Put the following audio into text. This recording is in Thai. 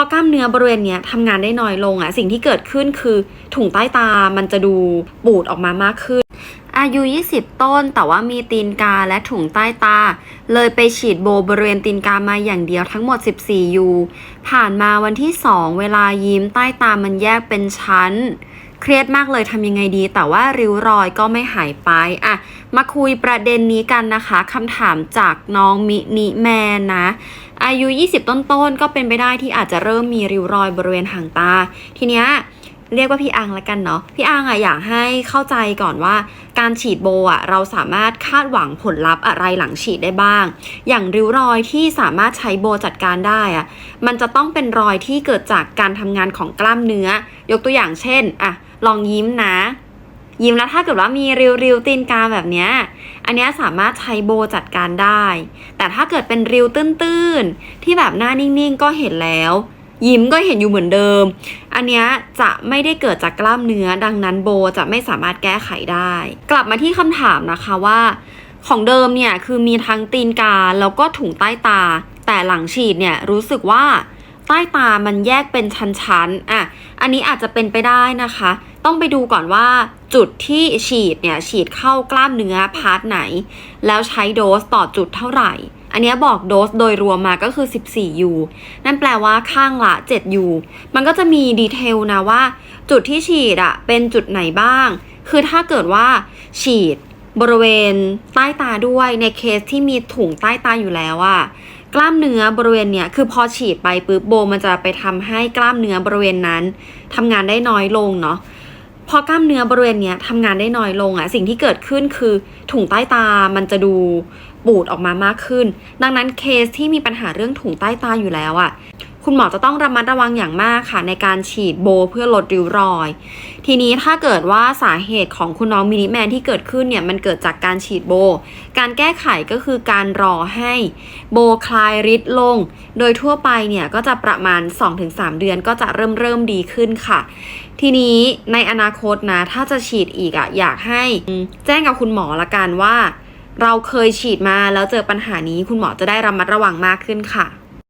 อกล้ามเนื้อบริเวณเนี้ยทำงานได้น้อยลงอะสิ่งที่เกิดขึ้นคือถุงใต้ตามันจะดูปูดออกมามากขึ้น อายุ 20 ต้นแต่ว่ามีตีนกาและถุงใต้ตา เลยไปฉีดโบบริเวณตีนกามาอย่างเดียวทั้งหมด 14 ยู ผ่านมาวันที่ 2 เวลายิ้มใต้ตามันแยกเป็นชั้น เครียดมากเลยทำยังไงดี แต่ว่าริ้วรอยก็ไม่หายไปอะมาคุยประเด็นนี้กันนะคะคำถามจากน้องมินิแมนนะอายุ 20 ต้นๆ ก็เป็นไปได้ที่อาจจะเริ่มมีริ้วรอยบริเวณหางตา ทีเนี้ยเรียกว่าพี่อังละกันเนาะพี่อังอะอยากให้เข้าใจก่อนว่า การฉีดโบอะเราสามารถคาดหวังผลลัพธ์อะไรหลังฉีดได้บ้าง อย่างริ้วรอยที่สามารถใช้โบจัดการได้อะมันจะต้องเป็นรอยที่เกิดจากการทำงานของกล้ามเนื้อ ยกตัวอย่างเช่นอะ ลองยิ้มนะ ยิ้มแล้วถ้าเกิดว่ามีริ้วตีนกาแบบเนี้ย อันนี้สามารถใช้โบจัดการได้ แต่ถ้าเกิดเป็นริ้วตื้นๆ ที่แบบหน้านิ่งๆ ก็เห็นแล้ว ยิ้มก็เห็นอยู่เหมือนเดิม อันนี้จะไม่ได้เกิดจากกล้ามเนื้อ ดังนั้นโบจะไม่สามารถแก้ไขได้ กลับมาที่คำถามนะคะว่าของเดิมเนี่ยคือมีทั้งตีนกาแล้วก็ถุงใต้ตา แต่หลังฉีดเนี่ยรู้สึกว่าใต้ตามันแยกเป็นชั้นๆอะ อันนี้อาจจะเป็นไปได้นะคะ ต้องไปดูก่อนว่าจุดที่ฉีดเนี่ยฉีดเข้ากล้ามเนื้อพาร์ทไหน แล้วใช้โดสต่อจุดเท่าไหร่ อันนี้บอกโดสโดยรวมมาก็คือ 14ยูนั่นแปลว่าข้างละ7ยูมันก็จะมีดีเทลนะว่า จุดที่ฉีดอะเป็นจุดไหนบ้าง คือถ้าเกิดว่าฉีด บริเวณใต้ตาด้วยในเคสที่มีถุงใต้ตาอยู่แล้วอะกล้ามเนื้อบริเวณเนี้ยคือพอฉีดไปปุ๊บโบมันจะไปทำให้กล้ามเนื้อบริเวณนั้นทำงานได้น้อยลงเนาะพอกล้ามเนื้อบริเวณเนี้ยทำงานได้น้อยลงอะสิ่งที่เกิดขึ้นคือถุงใต้ตามันจะดูปูดออกมามากขึ้น ดังนั้นเคสที่มีปัญหาเรื่องถุงใต้ตาอยู่แล้วอะ คุณหมอจะต้องระมัดระวังอย่างมากค่ะ ในการฉีดโบเพื่อลดริ้วรอย ทีนี้ถ้าเกิดว่าสาเหตุของคุณน้องมินิแมนที่เกิดขึ้นเนี่ยมันเกิดจากการฉีดโบ การแก้ไขก็คือการรอให้โบคลายฤทธิ์ลง โดยทั่วไปเนี่ยก็จะประมาณ 2-3 เดือนก็จะเริ่มเริ่มดีขึ้นค่ะ ทีนี้ในอนาคตนะถ้าจะฉีดอีกอะอยากให้แจ้งกับคุณหมอละกันว่า เราเคยฉีดมาแล้วเจอปัญหานี้คุณหมอจะได้ระมัดระวังมากขึ้นค่ะ